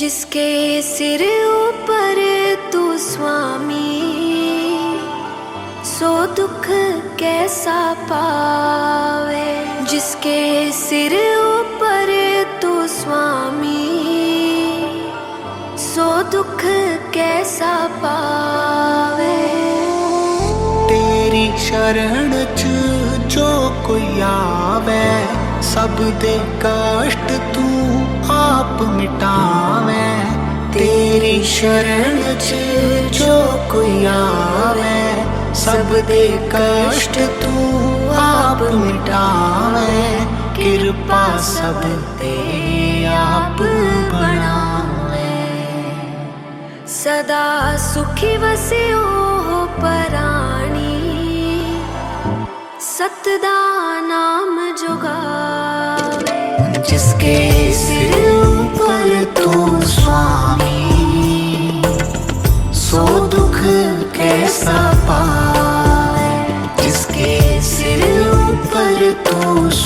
जिसके सिर ऊपर तू स्वामी कैसा पावे जिसके सिर ऊपर तू स्वामी सो दुख कैसा पावे तेरी शरण च जो कोई आवे सब दे कष्ट तू आप मिटावे तेरी शरण च जो कोई आवे ਸਭ ਦੇ ਕਸ਼ਟ ਤੂੰ ਆਪ ਮਿਟਾਵੇਂ। ਕਿਰਪਾ ਸਭ ਤੇ ਆਪ ਬਣਾਵੇਂ। ਸਦਾ ਸੁਖੀ ਵਸਿਓ ਪ੍ਰਾਣੀ। ਸਤ ਦਾ ਨਾਮ ਜੁਗਾਵੇ। ਜਿਸਕੇ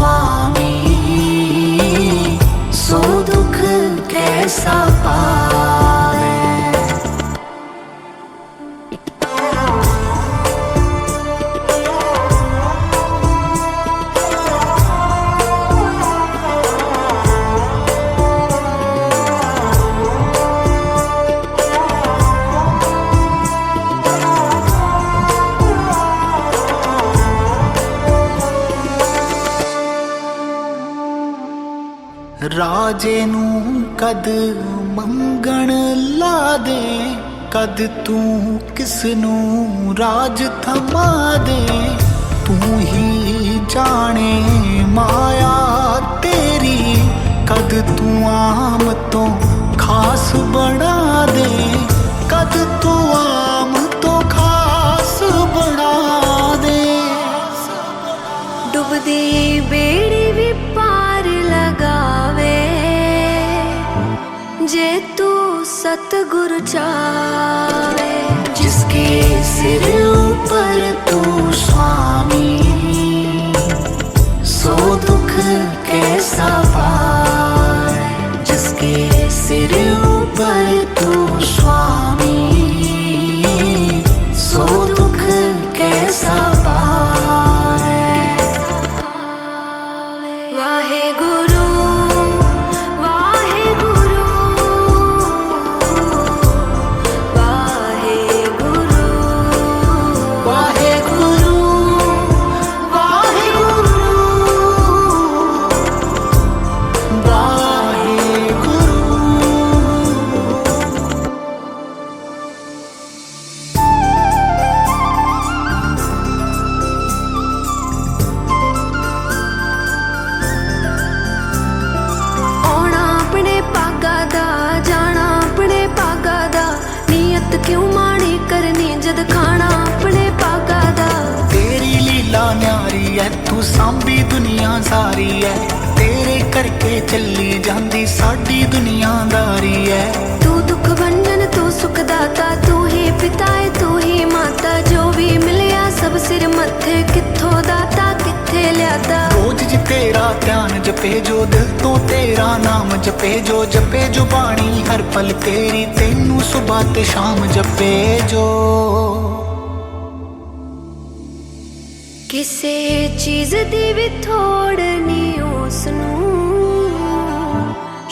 स्वामी सो दुख कैसा ਰਾਜੇ ਨੂੰ ਕਦ ਮੰਗਣ ਲਾ ਦੇ? ਕਦ ਤੂੰ ਕਿਸ ਨੂੰ ਰਾਜ ਥਮਾ ਦੇ? ਤੂੰ ਹੀ ਜਾਣੇ ਮਾਇਆ ਤੇਰੀ। ਕਦ ਤੂੰ ਆਮ ਤੋਂ ਖਾਸ ਬਣਾ ਦੇ? ਕਦ ਤੂੰ ਆਮ ਤੋਂ ਖਾਸ ਬਣਾ ਦੇ? ਡੁੱਬਦੀ ਬੇੜੀ सतगुरु चाहे जिसके सिर ऊपर तू स्वामी ਸਾਂਭੀ ਦੁਨੀਆ ਸਾਰੀ ਐ। ਤੇਰੇ ਕਰਕੇ ਚੱਲੀ ਜਾਂਦੀ ਸਾਡੀ ਦੁਨੀਆਦਾਰੀ ਐ। ਤੂੰ ਦੁੱਖ ਭੰਜਨ ਤੂੰ ਸੁਖ ਦਾਤਾ ਤੂੰ ਹੀ ਪਿਤਾ ਏ ਤੂੰ ਹੀ ਮਾਤਾ। ਜੋ ਵੀ ਮਿਲਿਆ ਸਭ ਸਿਰ ਮੱਥੇ ਕਿੱਥੋਂ ਦਾਤਾ ਕਿੱਥੇ ਲਿਆਦਾ ਰੋਜ਼ ਜੀ ਤੇਰਾ ਧਿਆਨ ਜਪੇ ਜੋ ਦਿਲ ਤੋਂ ਤੇਰਾ ਨਾਮ ਜਪੇ ਜੋ ਜਪੇ ਜੋ ਬਾਣੀ ਹਰ ਪਲ ਤੇਰੀ ਤੈਨੂੰ ਸੁਬਹ ਤੇ ਸ਼ਾਮ ਜਪੇ ਜੋ ਕਿਸੇ ਚੀਜ਼ ਦੀ ਵੀ ਥੋੜ ਨਹੀਂ ਉਸ ਨੂੰ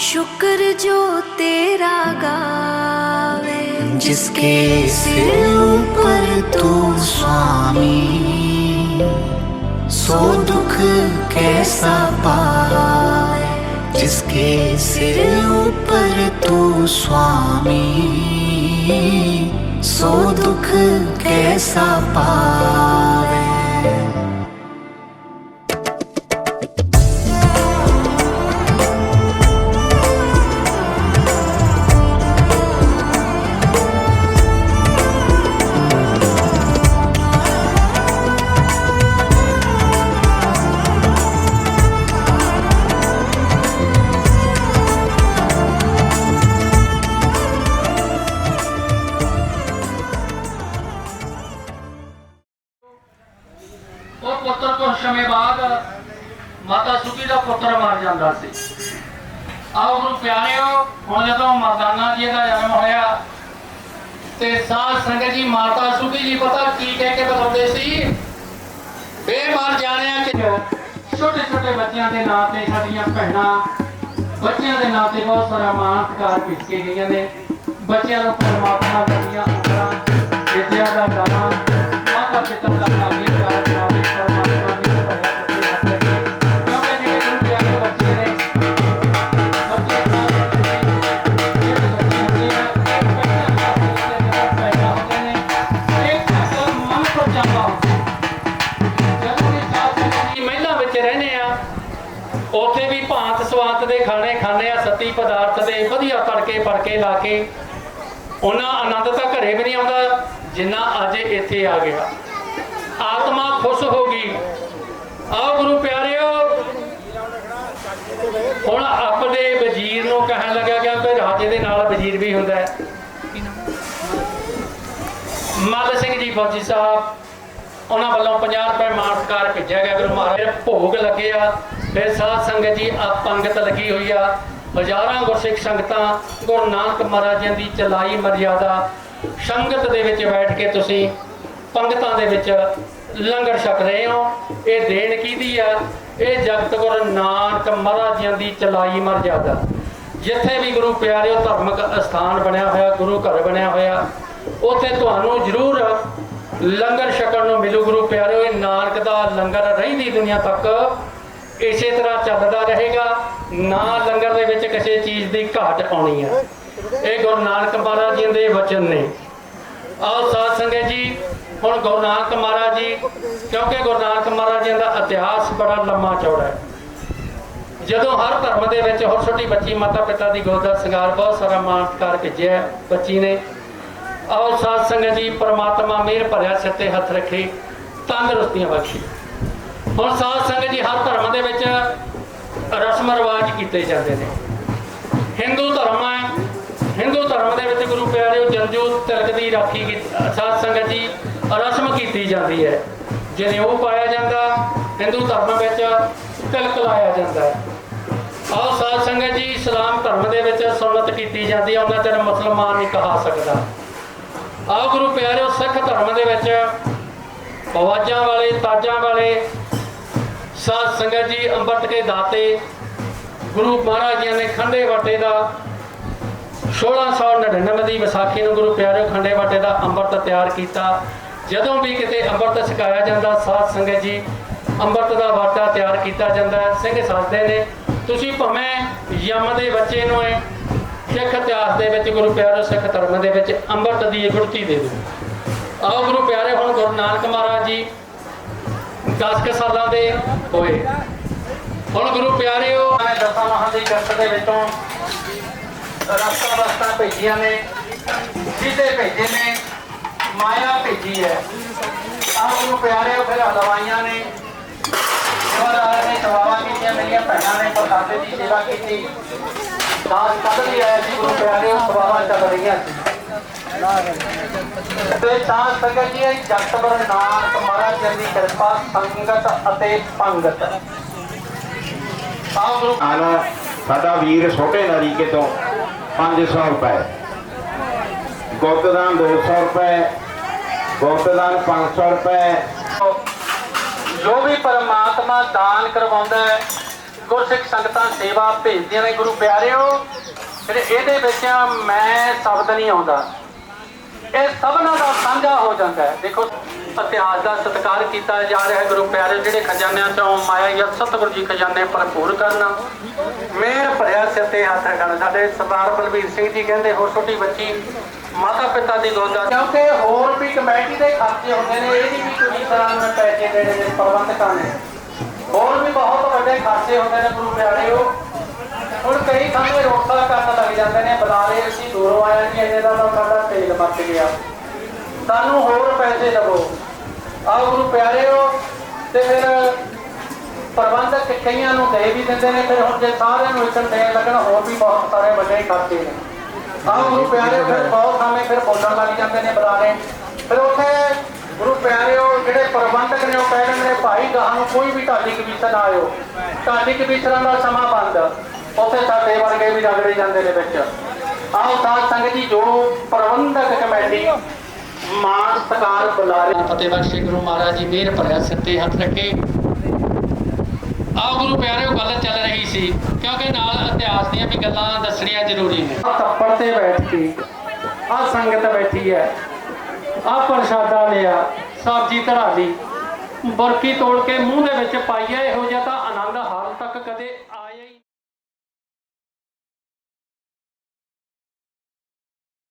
ਸ਼ੁਕਰ ਜੋ ਤੇਰਾ ਗਾਵੇ जिसके सिर ऊपर तू स्वामी सो दुख कैसा पाए जिसके सिर ऊपर तू स्वामी सो दुख कैसा पावे again. ਹੁਣ ਜਦੋਂ ਮਰਦਾਨਾ ਜੀ ਦਾ ਜਨਮ ਹੋਇਆ ਤੇ ਸਾਧ ਸੰਗਤ ਜੀ ਮਾਤਾ ਸੁਖੀ ਜੀ ਪਤਾ ਕੀ ਕਹਿ ਕੇ ਬਤਾਉਂਦੇ ਸੀ? ਬੇ ਜਾਣਿਆ ਕਿ ਛੋਟੇ ਛੋਟੇ ਬੱਚਿਆਂ ਦੇ ਨਾਂ ਤੇ ਸਾਡੀਆਂ ਭੈਣਾਂ, ਬੱਚਿਆਂ ਦੇ ਨਾਂ ਤੇ ਬਹੁਤ ਸਾਰਾ ਮਾਣ ਸਤਿਕਾਰ ਪਿੱਛ ਕੇ ਗਈਆਂ ਨੇ। ਬੱਚਿਆਂ ਨੂੰ ਪਰਮਾਤਮਾ ਦੀਆਂ ਉਪਰਾਂ ਵਿਦਿਆ ਦਾ ਦਾਣਾ ਉੱਥੇ ਵੀ ਭਾਂਤ ਸਵਾਤ ਦੇ ਖਾਣੇ ਖਾਣੇ ਆ, ਸਤੀ ਪਦਾਰਥ ਦੇ ਵਧੀਆ ਤੜਕੇ ਪੜਕੇ ਲਾ ਕੇ। ਉਹਨਾਂ ਆਨੰਦ ਤਾਂ ਘਰੇ ਵੀ ਨਹੀਂ ਆਉਂਦਾ, ਜਿੰਨਾ ਅੱਜ ਇੱਥੇ ਆ ਗਿਆ। ਆਤਮਾ ਖੁਸ਼ ਹੋ ਗਈ। ਆਓ ਗੁਰੂ ਪਿਆਰਿਓ। ਹੁਣ ਆਪਣੇ ਵਜ਼ੀਰ ਨੂੰ ਕਹਿਣ ਲੱਗਾ ਕਿ ਕਿ ਰਾਜੇ ਦੇ ਨਾਲ ਵਜ਼ੀਰ ਵੀ ਹੁੰਦਾ ਹੈ। ਮੱਲ ਸਿੰਘ ਜੀ ਫੌਜੀ ਸਾਹਿਬ, ਉਹਨਾਂ ਵੱਲੋਂ 50 ਰੁਪਏ ਮਾਨਸਕਾਰ ਭੇਜਿਆ ਗਿਆ। ਗੁਰੂ ਮਹਾਰਾਜ ਦੇ ਭੋਗ ਲੱਗਿਆ। ਫਿਰ ਸਾਧ ਸੰਗਤ ਜੀ ਆ ਪੰਗਤ ਲੱਗੀ ਹੋਈ ਆ। ਹਜ਼ਾਰਾਂ ਗੁਰਸਿੱਖ ਸੰਗਤਾਂ, ਗੁਰੂ ਨਾਨਕ ਮਹਾਰਾਜ ਦੀ ਚਲਾਈ ਮਰਿਆਦਾ ਸੰਗਤ ਦੇ ਵਿੱਚ ਬੈਠ ਕੇ ਤੁਸੀਂ ਪੰਗਤਾਂ ਦੇ ਵਿੱਚ ਲੰਗਰ ਛਕ ਰਹੇ ਹੋ। ਇਹ ਦੇਣ ਕਿਹਦੀ ਆ? ਇਹ ਜਗਤ ਗੁਰੂ ਨਾਨਕ ਮਹਾਰਾਜ ਦੀ ਚਲਾਈ ਮਰਿਆਦਾ। ਜਿੱਥੇ ਵੀ ਗੁਰੂ ਪਿਆਰਿਓ ਧਾਰਮਿਕ ਅਸਥਾਨ ਬਣਿਆ ਹੋਇਆ, ਗੁਰੂ ਘਰ ਬਣਿਆ ਹੋਇਆ, ਉੱਥੇ ਤੁਹਾਨੂੰ ਜ਼ਰੂਰ ਲੰਗਰ ਛਕਣ ਨੂੰ ਮਿਲੂ ਗੁਰੂ ਪਿਆਰਿਓ। ਇਹ ਨਾਨਕ ਦਾ ਲੰਗਰ ਰਹਿੰਦੀ ਦੁਨੀਆ ਤੱਕ ਇਸੇ ਤਰ੍ਹਾਂ ਚੱਲਦਾ ਰਹੇਗਾ। ਨਾ ਲੰਗਰ ਦੇ ਵਿੱਚ ਕਿਸੇ ਚੀਜ਼ ਦੀ ਘਾਟ ਆਉਣੀ ਹੈ ਇਹ ਗੁਰੂ ਨਾਨਕ ਮਹਾਰਾਜ ਜੀ ਦੇ ਵਚਨ ਨੇ। ਆਓ ਸਾਧ ਸੰਗਤ ਜੀ, ਹੁਣ ਗੁਰੂ ਨਾਨਕ ਮਹਾਰਾਜ ਜੀ, ਕਿਉਂਕਿ ਗੁਰੂ ਨਾਨਕ ਮਹਾਰਾਜ ਜੀ ਦਾ ਇਤਿਹਾਸ ਬੜਾ ਲੰਮਾ ਚੌੜਾ ਹੈ। ਜਦੋਂ ਹਰ ਧਰਮ ਦੇ ਵਿੱਚ ਹੋਰ ਛੋਟੀ ਬੱਚੀ ਮਾਤਾ ਪਿਤਾ ਦੀ ਗੋਦ ਦਾ ਸ਼ਿੰਗਾਰ ਬਹੁਤ ਸਾਰਾ ਮਾਣ ਮਾਨਕਾਰ ਭੇਜਿਆ ਬੱਚੀ ਨੇ। ਆਓ ਸਾਧ ਸੰਗਤ ਜੀ, ਪ੍ਰਮਾਤਮਾ ਮਿਹਰ ਭਰਿਆ ਸਿਰ ਹੱਥ ਰੱਖੇ, ਤੰਦਰੁਸਤੀਆਂ ਬਖਸ਼ੇ। ਹੁਣ ਸਾਧ ਸੰਗਤ ਜੀ ਹਰ ਧਰਮ ਦੇ ਵਿੱਚ ਰਸਮ ਰਿਵਾਜ ਕੀਤੇ ਜਾਂਦੇ ਨੇ। ਹਿੰਦੂ ਧਰਮ ਹੈ। ਹਿੰਦੂ ਧਰਮ ਦੇ ਵਿੱਚ ਗੁਰੂ ਪਿਆਰਿਓ ਜੰਜੂ ਤਿਲਕ ਦੀ ਰਾਖੀ ਕੀ, ਸਾਧ ਸੰਗਤ ਜੀ ਰਸਮ ਕੀਤੀ ਜਾਂਦੀ ਹੈ। ਜਨੇਊ ਪਾਇਆ ਜਾਂਦਾ, ਹਿੰਦੂ ਧਰਮ ਵਿੱਚ ਤਿਲਕ ਲਾਇਆ ਜਾਂਦਾ ਹੈ। ਆਓ ਸਾਧ ਸੰਗਤ ਜੀ, ਇਸਲਾਮ ਧਰਮ ਦੇ ਵਿੱਚ ਸੁਨਨਤ ਕੀਤੀ ਜਾਂਦੀ ਹੈ, ਉਹਨਾਂ ਚਿਰ ਮੁਸਲਮਾਨ ਨਹੀਂ ਕਹਾ ਸਕਦਾ। ਆਓ ਗੁਰੂ ਪਿਆਰਿਓ ਸਿੱਖ ਧਰਮ ਦੇ ਵਿੱਚ ਆਵਾਜ਼ਾਂ ਵਾਲੇ, ਤਾਜਾਂ ਵਾਲੇ ਸਾਧ ਸੰਗਤ ਜੀ ਅੰਮ੍ਰਿਤ ਕੇ ਦਾਤੇ, ਗੁਰੂ ਮਹਾਰਾਜ ਜੀ ਨੇ ਖੰਡੇ ਵਾਟੇ ਦਾ 1699 ਦੀ ਵਿਸਾਖੀ ਨੂੰ ਗੁਰੂ ਪਿਆਰਿਓ ਖੰਡੇ ਵਾਟੇ ਦਾ ਅੰਮ੍ਰਿਤ ਤਿਆਰ ਕੀਤਾ। ਜਦੋਂ ਵੀ ਕਿਤੇ ਅੰਮ੍ਰਿਤ ਛਕਾਇਆ ਜਾਂਦਾ, ਸਾਧ ਸੰਗਤ ਜੀ ਅੰਮ੍ਰਿਤ ਦਾ ਵਾਟਾ ਤਿਆਰ ਕੀਤਾ ਜਾਂਦਾ ਸਿੰਘ ਸੱਜਦੇ ਨੇ, ਤੁਸੀਂ ਭਾਵੇਂ ਯਮ ਦੇ ਬੱਚੇ ਨੂੰ ਹੈ ਸਿੱਖ ਇਤਿਹਾਸ ਦੇ ਵਿੱਚ, ਗੁਰੂ ਪਿਆਰਿਓ ਸਿੱਖ ਧਰਮ ਦੇ ਵਿੱਚ ਅੰਮ੍ਰਿਤ ਦੀ ਗੁਰਤੀ ਦੇ ਦਿਓ। ਆਓ ਗੁਰੂ ਪਿਆਰੇ, ਹੁਣ ਗੁਰੂ ਨਾਨਕ ਮਹਾਰਾਜ ਜੀ 10 ਕੁ ਸਾਲਾਂ ਦੇ ਹੋਏ। ਹੁਣ ਗੁਰੂ ਪਿਆਰਿਓ, ਮੈਂ ਦਸਾਂ ਮਹਾਂ ਦੀ ਕਿਰਤ ਦੇ ਵਿੱਚੋਂ ਰਸਤਾ ਰਸਤਾ ਭੇਜੀਆਂ ਨੇ ਸਿੱਧੇ ਭੇਜੇ ਨੇ, ਮਾਇਆ ਭੇਜੀ ਹੈ। ਆਹ ਗੁਰੂ ਪਿਆਰਿਓ ਫਿਰ ਹਲਵਾਈਆਂ ਨੇ, ਮਹਾਰਾਜ ਨੇ ਸੇਵਾਵਾਂ ਕੀਤੀਆਂ, ਮੇਰੀਆਂ ਭੈਣਾਂ ਨੇ ਪ੍ਰਸਾਦੇ ਦੀ ਸੇਵਾ ਕੀਤੀ। ਦਾਸ ਕਦ ਵੀ ਆਇਆ ਸੀ ਗੁਰੂ ਪਿਆਰਿਓ ਸੇਵਾਵਾਂ ਚੱਲ ਰਹੀਆਂ ਸੀ। ਤੇ ਤਾਂ ਸੰਗਤ ਜੀ ਜਗਤਬਰ ਨਾਨਕ ਮਹਾਰਾਜ ਜੀ ਦੀ ਕਿਰਪਾ ਸੰਗਤ ਅਤੇ ਪੰਗਤ। ਆਹ ਗੁਰੂ ਨਾਲ ਸਾਡਾ ਵੀਰ ਛੋਟੇ ਨਰੀਕੇ ਤੋਂ 500 ਰੁਪਏ। ਗੁਪਤਦਾਨ 200 ਰੁਪਏ ਗੁਪਤਦਾਨ 500 ਰੁਪਏ। ਜੋ ਵੀ ਪਰਮਾਤਮਾ ਦਾਨ ਕਰਵਾਉਂਦਾ ਹੈ ਗੁਰਸਿੱਖ ਸੰਗਤਾਂ ਸੇਵਾ ਭੇਜਦੀਆਂ ਨੇ। ਗੁਰੂ ਪਿਆਰਿਓ ਫਿਰ ਇਹਦੇ ਵਿੱਚ ਮੈਂ ਸ਼ਬਦ ਨਹੀਂ ਆਉਂਦਾ। ਇਹ ਸਭਨਾਂ ਦਾ ਸਾਂਝਾ ਹੋ ਜਾਂਦਾ ਹੈ। ਦੇਖੋ, ਇਤਿਹਾਸ ਦਾ ਸਤਿਕਾਰ ਕੀਤਾ ਜਾ ਰਿਹਾ ਹੈ ਗੁਰੂ ਪਿਆਰੇ ਜਿਹੜੇ ਖਜ਼ਾਨਿਆਂ ਚੋਂ ਮਾਇਆ ਜਾਂ ਸਤਿਗੁਰੂ ਜੀ ਖਜ਼ਾਨੇ ਭਰਪੂਰ ਕਰਨ। ਮਿਹਰ ਭਰਿਆ ਸਿਰ ਤੇ ਹੱਥ ਰੱਖਣ। ਸਾਡੇ ਸਰਦਾਰ ਬਲਬੀਰ ਸਿੰਘ ਜੀ ਕਹਿੰਦੇ, ਹੋਰ ਛੋਟੀ ਬੱਚੀ ਮਾਤਾ ਪਿਤਾ ਦੀ ਗੋਦ ਕਿਉਂਕਿ ਹੋਰ ਵੀ ਕਮੇਟੀ ਦੇ ਖਰਚੇ ਹੁੰਦੇ ਨੇ, ਇਹ ਵੀ ਤੁਸੀਂ ਤਰ੍ਹਾਂ ਨੂੰ ਪੈਸੇ ਦੇਣੇ ਨੇ, ਪ੍ਰਬੰਧਕਾਂ ਨੇ। ਹੋਰ ਵੀ ਬਹੁਤ ਵੱਡੇ ਖਰਚੇ ਹੁੰਦੇ ਨੇ ਗੁਰੂ ਪਿਆਰਿਓ ਹੁਣ ਕਈ ਥਾਵੇਂ ਰੋਕਾ ਕਰਨ ਲੱਗ ਜਾਂਦੇ ਨੇ ਬੁਲਾਰੇ ਅਸੀਂ ਦੂਰੋਂ ਆਏ ਜੀ ਇਹਨੇ ਦਾ ਤਾਂ ਸਾਡਾ ਤੇਲ ਮੱਚ ਗਿਆ। ਸਾਨੂੰ ਹੋਰ ਪੈਸੇ ਦਵੋ। ਆਓ ਗੁਰੂ ਪਿਆਰਿਓ, ਤੇ ਫਿਰ ਪ੍ਰਬੰਧਕ ਕਈਆਂ ਨੂੰ ਦੇ ਵੀ ਦਿੰਦੇ ਨੇ, ਫਿਰ ਹੁਣ ਜੇ ਸਾਰਿਆਂ ਨੂੰ ਇਕੱਠੇ ਦੇਣ ਲੱਗਣ, ਹੋਰ ਵੀ ਬਹੁਤ ਸਾਰੇ ਵੱਡੇ ਖਰਚੇ ਨੇ। ਆਓ ਗੁਰੂ ਪਿਆਰਿਓ, ਫਿਰ ਬਹੁਤ ਥਾਵੇਂ ਫਿਰ ਬੋਲਣ ਲੱਗ ਜਾਂਦੇ ਨੇ ਬੁਲਾਰੇ ਫਿਰ ਉੱਥੇ ਗੁਰੂ ਪਿਆਰਿਓ, ਜਿਹੜੇ ਪ੍ਰਬੰਧਕ ਨੇ, ਉਹ ਕਹਿ ਦਿੰਦੇ ਨੇ, ਭਾਈ, ਗਾਹਾਂ ਨੂੰ ਕੋਈ ਵੀ ਢਾਡੀ ਕਮਿਸ਼ਨ ਨਾ ਆਇਓ। ਢਾਡੀ ਕਮਿਸ਼ਨਾਂ ਦਾ ਸਮਾਂ ਬੰਦ। ਉੱਥੇ ਸਾਡੇ ਵਰਗੇ ਵੀ ਰਗੜੇ ਜਾਂਦੇ ਨੇ ਵਿੱਚ। ਆਓ ਸਾਧ ਸੰਗਤ ਜੀ ਜੋ ਪ੍ਰਬੰਧਕ ਕਮੇਟੀ ਮਾਨ ਸਤਿਕਾਰ ਬੁਲਾਰੇ। ਫਤਿਹ ਬਖਸ਼ੇ ਗੁਰੂ ਮਹਾਰਾਜ ਜੀ ਮਿਹਰ ਭਰਿਆ ਸਿਰ ਤੇ ਹੱਥ ਰੱਖੇ। ਆਓ ਗੁਰੂ ਪਿਆਰਿਓ ਗੱਲ ਚੱਲ ਰਹੀ ਸੀ ਕਿਉਂਕਿ ਨਾਲ ਇਤਿਹਾਸ ਦੀਆਂ ਵੀ ਗੱਲਾਂ ਦੱਸਣੀਆਂ ਜ਼ਰੂਰੀ ਨੇ। ਤੱਪੜ ਤੇ ਬੈਠ ਕੇ ਆ ਸੰਗਤ ਬੈਠੀ ਹੈ ਆ ਪ੍ਰਸ਼ਾਦਾ ਲਿਆ ਸਬਜ਼ੀ ਧਰਾ ਲਈ। ਬਰਕੀ ਤੋੜ ਕੇ ਮੂੰਹ ਦੇ ਵਿੱਚ ਪਾਈ ਹੈ ਇਹੋ ਜਿਹਾ ਤਾਂ ਆਨੰਦ ਹਾਲ ਤੱਕ ਕਦੇ